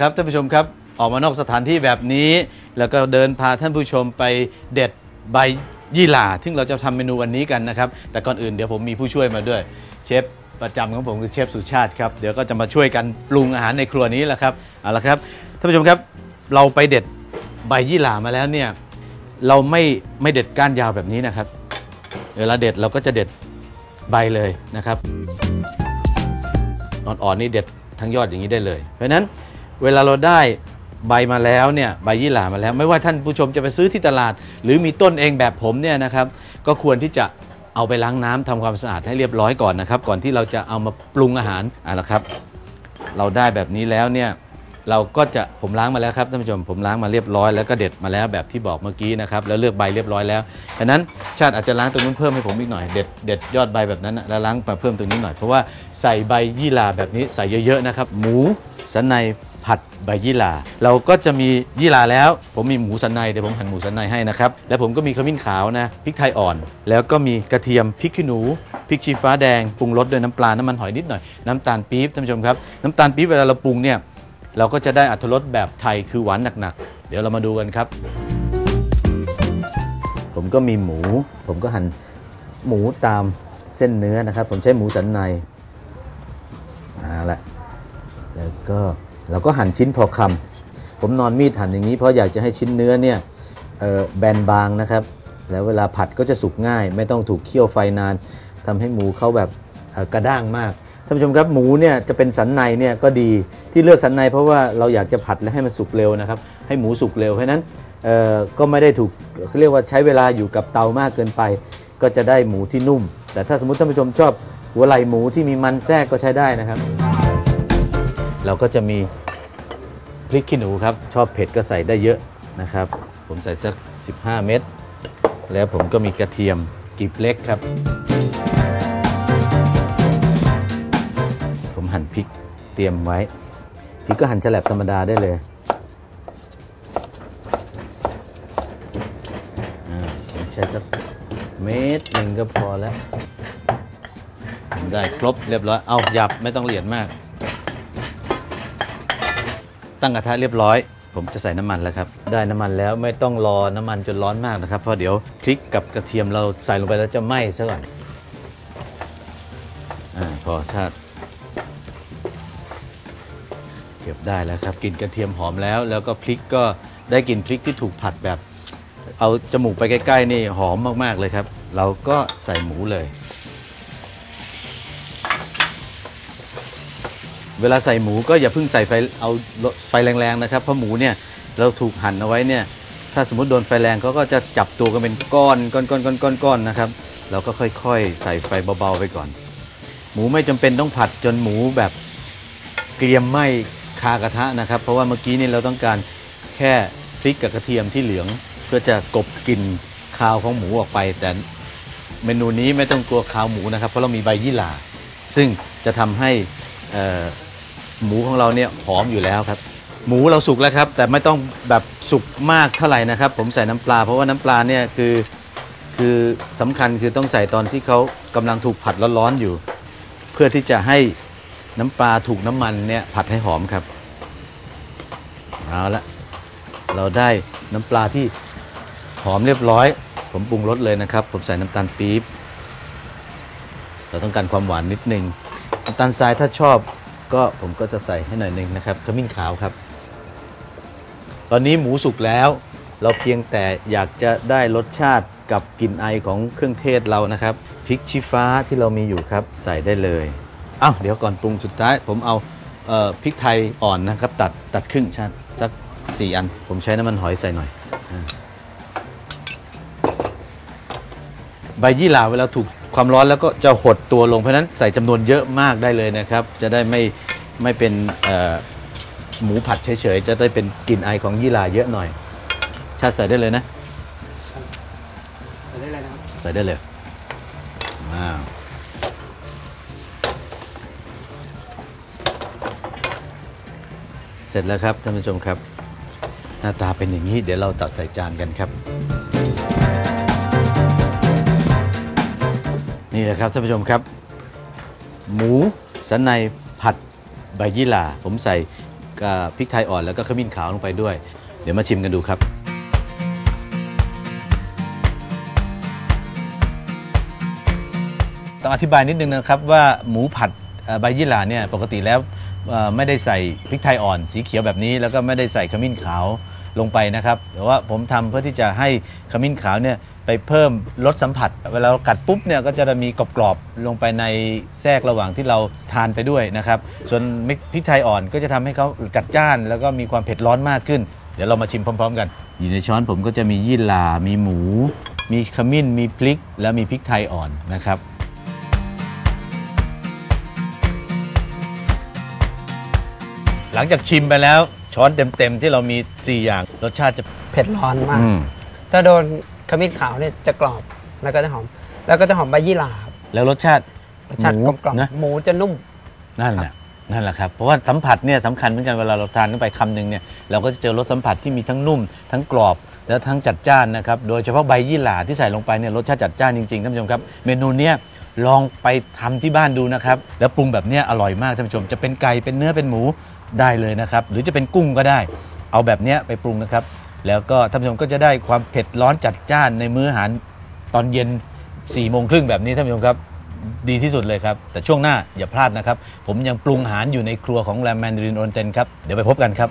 ครับท่านผู้ชมครับออกมานอกสถานที่แบบนี้ แล้วก็เดินพาท่านผู้ชมไปเด็ดใบยี่หร่าซึ่งเราจะทำเมนูวันนี้กันนะครับ แต่ก่อนอื่นเดี๋ยวผมมีผู้ช่วยมาด้วย เชฟประจำของผมคือเชฟสุชาติครับเดี๋ยวก็จะมาช่วยกันปรุงอาหารในครัวนี้แหละครับเอาละครับท่านผู้ชมครับเราไปเด็ดใบยี่หร่ามาแล้วเนี่ยเราไม่ไม่เด็ดก้านยาวแบบนี้นะครับ เวลาเด็ดเราก็จะเด็ดใบเลยนะครับอ่อนๆนี่เด็ดทั้งยอดอย่างนี้ได้เลย เพราะฉะนั้น เวลาเราได้ใบมาแล้วเนี่ยใบยี่หร่ามาแล้ว ไม่ว่าท่านผู้ชมจะไปซื้อที่ตลาด หรือมีต้นเองแบบผมเนี่ยนะครับ ก็ควรที่จะเอาไปล้างน้ำทำความสะอาดให้เรียบร้อยก่อนนะครับ ก่อนที่เราจะเอามาปรุงอาหารอะละครับ เราได้แบบนี้แล้วเนี่ยเราก็จะผมล้างมาแล้วครับท่านผู้ชมผมล้างมาเรียบร้อยแล้วก็เด็ดมาแล้วแบบที่บอกเมื่อกี้นะครับแล้วเลือกใบเรียบร้อยแล้วฉะนั้นชาติอาจจะล้างตรงนู้นเพิ่มให้ผมอีกหน่อยเด็ดเด็ดยอดใบแบบนั้นแล้วล้างมาเพิ่มตรงนี้หน่อยเพราะว่าใส่ใบยี่หร่าแบบนี้ใส่เยอะๆนะครับ หมูสันใน ผัดใบยี่หร่าเราก็จะมียี่หร่าแล้ว ผมมีหมูสันในเดี๋ยวผมหั่นหมูสันในให้นะครับ แล้วผมก็มีขมิ้นขาวนะพริกไทยอ่อน แล้วก็มีกระเทียมพริกขี้หนูพริกชี้ฟ้าแดงปรุงรสด้วยน้ำปลาน้ำมันหอยนิดหน่อยน้ำตาลปี๊บท่านผู้ชมครับน้ำตาลปี๊บเวลาเราปรุงเนี่ยเราก็จะได้อัตรสแบบไทยคือหวานหนักๆ เดี๋ยวเรามาดูกันครับ ผมก็มีหมู ผมก็หั่นหมูตามเส้นเนื้อนะครับ ผมใช้หมูสันในเอาละแล้วก็ เราก็หั่นชิ้นพอคำผมนอนมีดหั่นอย่างนี้เพราะอยากจะให้ชิ้นเนื้อเนี่ยแบนบางนะครับ แล้วเวลาผัดก็จะสุกง่าย ไม่ต้องถูกเคี่ยวไฟนานทำให้หมูเขาแบบกระด้างมากท่านผู้ชมครับหมูเนี่ยจะเป็นสันในเนี่ยก็ดีที่เลือกสันในเพราะว่าเราอยากจะผัดและให้มันสุกเร็วนะครับ ให้หมูสุกเร็วเพราะนั้นก็ไม่ได้ถูกเขาเรียกว่าใช้เวลาอยู่กับเตามากเกินไป ก็จะได้หมูที่นุ่ม แต่ถ้าสมมติท่านผู้ชมชอบหัวไหล่หมูที่มีมันแทรกก็ใช้ได้นะครับ เราก็จะมี พริกขี้หนูครับ ชอบเผ็ดก็ใส่ได้เยอะนะครับ ผมใส่สัก 15 เม็ดแล้วผมก็มีกระเทียมกีบเล็กครับ ผมหั่นพริกเตรียมไว้พริกก็หั่นฉลับธรรมดาได้เลยอ่าผมใช้สักเม็ดหนึ่งก็พอแล้วได้ครบเรียบร้อย เอาหยับไม่ต้องละเอียดมาก ตั้งกระทะเรียบร้อย ผมจะใส่น้ำมันแล้วครับ ได้น้ำมันแล้วไม่ต้องรอน้ำมันจนร้อนมากนะครับ เพราะเดี๋ยวพริกกับกระเทียมเราใส่ลงไปแล้วจะไหม้ซะก่อนอ่าพอถ้าเก็บได้แล้วครับกลิ่นกระเทียมหอมแล้ว แล้วก็พริกก็ได้กลิ่นพริกที่ถูกผัดแบบ เอาจมูกไปใกล้ๆนี่หอมมากๆเลยครับ เราก็ใส่หมูเลย เวลาใส่หมูก็อย่าเพิ่งใส่ไฟเอาไฟแรงๆนะครับ เพราะหมูเนี่ยเราถูกหั่นเอาไว้เนี่ยถ้าสมมติโดนไฟแรงเขาก็จะจับตัวกันเป็นก้อนก้อนก้อนก้อนก้อนก้อนนะครับ เราก็ค่อยๆ ใส่ไฟเบาๆไปก่อน หมูไม่จำเป็นต้องผัดจนหมูแบบเกรียมไหมคากระทะนะครับ เพราะว่าเมื่อกี้นี่เราต้องการแค่พริกกับกระเทียมที่เหลืองเพื่อจะกบกลิ่นคาวของหมูออกไป แต่เมนูนี้ไม่ต้องกลัวคาวหมูนะครับ เพราะเรามีใบยี่หร่าซึ่งจะทำให้อ่อ หมูของเราเนี่ยหอมอยู่แล้วครับ หมูเราสุกแล้วครับ แต่ไม่ต้องแบบสุกมากเท่าไหร่นะครับ ผมใส่น้ำปลา เพราะว่าน้ำปลาเนี่ยคือคือสำคัญคือต้องใส่ตอนที่เขากำลังถูกผัดร้อนๆอยู่ เพื่อที่จะให้น้ำปลาถูกน้ำมันเนี่ยผัดให้หอมครับเอาละเราได้น้ำปลาที่หอมเรียบร้อย ผมปรุงรสเลยนะครับ ผมใส่น้ำตาลปี๊บเราต้องการความหวานนิดนึงน้ำตาลทรายถ้าชอบ ก็ผมก็จะใส่ให้หน่อยหนึ่งนะครับขมิ้นขาวครับ ตอนนี้หมูสุกแล้วเราเพียงแต่อยากจะได้รสชาติกับกลิ่นไอของเครื่องเทศเรานะครับพริกชี้ฟ้าที่เรามีอยู่ครับใส่ได้เลยอ้าวเดี๋ยวก่อนปรุงสุดท้าย ผมเอาเอ่อพริกไทยอ่อนนะครับ ตัดตัดครึ่งชาติสักสี่อัน ผมใช้น้ำมันหอยใส่หน่อย ใบยี่หร่าเวลาถูก ความร้อนแล้วก็จะหดตัวลงเพราะฉะนั้นใส่จำนวนเยอะมากได้เลยนะครับ จะได้ไม่ไม่เป็นหมูผัดเฉยๆ จะได้เป็นกลิ่นไอของยี่หร่าเยอะหน่อย ชาติใส่ได้เลยนะ ใส่ได้เลยนะครับ ใส่ได้เลยว้าวเสร็จแล้วครับท่านผู้ชมครับ หน้าตาเป็นอย่างนี้ เดี๋ยวเราตักใส่จานกันครับ นี่แหละครับท่านผู้ชมครับ หมูสันในผัดใบยี่หร่าผมใส่พริกไทยอ่อนแล้วก็ขมิ้นขาวลงไปด้วย เดี๋ยวมาชิมกันดูครับต้องอธิบายนิดนึงนะครับว่าหมูผัดใบยี่หร่าเนี่ยปกติแล้วไม่ได้ใส่พริกไทยอ่อนสีเขียวแบบนี้ แล้วก็ไม่ได้ใส่ขมิ้นขาว ลงไปนะครับแต่ว่าผมทำเพื่อที่จะให้ขมิ้นขาวเนี่ยไปเพิ่มรสสัมผัส เวลาเรากัดปุ๊บเนี่ยก็จะมีกรอบๆลงไปในแทรกระหว่างที่เราทานไปด้วยนะครับ ส่วนพริกไทยอ่อนก็จะทำให้เขาจัดจ้าน แล้วก็มีความเผ็ดร้อนมากขึ้น เดี๋ยวเรามาชิมพร้อม ๆ กัน อยู่ในช้อนผมก็จะมียี่หร่ามีหมู มีขมิ้น มีพริก แล้วมีพริกไทยอ่อนนะครับหลังจากชิมไปแล้ว ช้อนเต็ม ๆ ที่เรามี 4 อย่าง รสชาติจะเผ็ดร้อนมาก อืมถ้าโดนขมิ้นขาวเนี่ยจะกรอบแล้วก็จะหอม แล้วก็จะหอมใบยี่หร่าครับแล้วรสชาติรสชาติหมูกลมกล่อมนะหมูจะนุ่ม นั่นแหละ นั่นแหละครับ เพราะว่าสัมผัสเนี่ยสำคัญเหมือนกันเวลาเราทานเข้าไปคำหนึ่งเนี่ยเราก็จะเจอรสสัมผัสที่มีทั้งนุ่ม ทั้งกรอบ แล้วทั้งจัดจ้านนะครับ โดยเฉพาะใบยี่หร่าที่ใส่ลงไปเนี่ยรสชาติจัดจ้านจริงๆท่านผู้ชมครับ เมนูเนี้ยลองไปทำที่บ้านดูนะครับ แล้วปรุงแบบเนี้ยอร่อยมากท่านผู้ชม จะเป็นไก่เป็นเนื้อเป็นหมูได้เลยนะครับ หรือจะเป็นกุ้งก็ได้ เอาแบบเนี้ยไปปรุงนะครับ แล้วก็ท่านผู้ชมก็จะได้ความเผ็ดร้อนจัดจ้านในมื้ออาหารตอนเย็น4ี่โมงครึ่งแบบนี้ท่านผู้ชมครับ ดีที่สุดเลยครับ แต่ช่วงหน้าอย่าพลาดนะครับ ผมยังปรุงอาหารอยู่ในครัวของแรมแมนดรินโอนเทนครับ เดี๋ยวไปพบกันครับ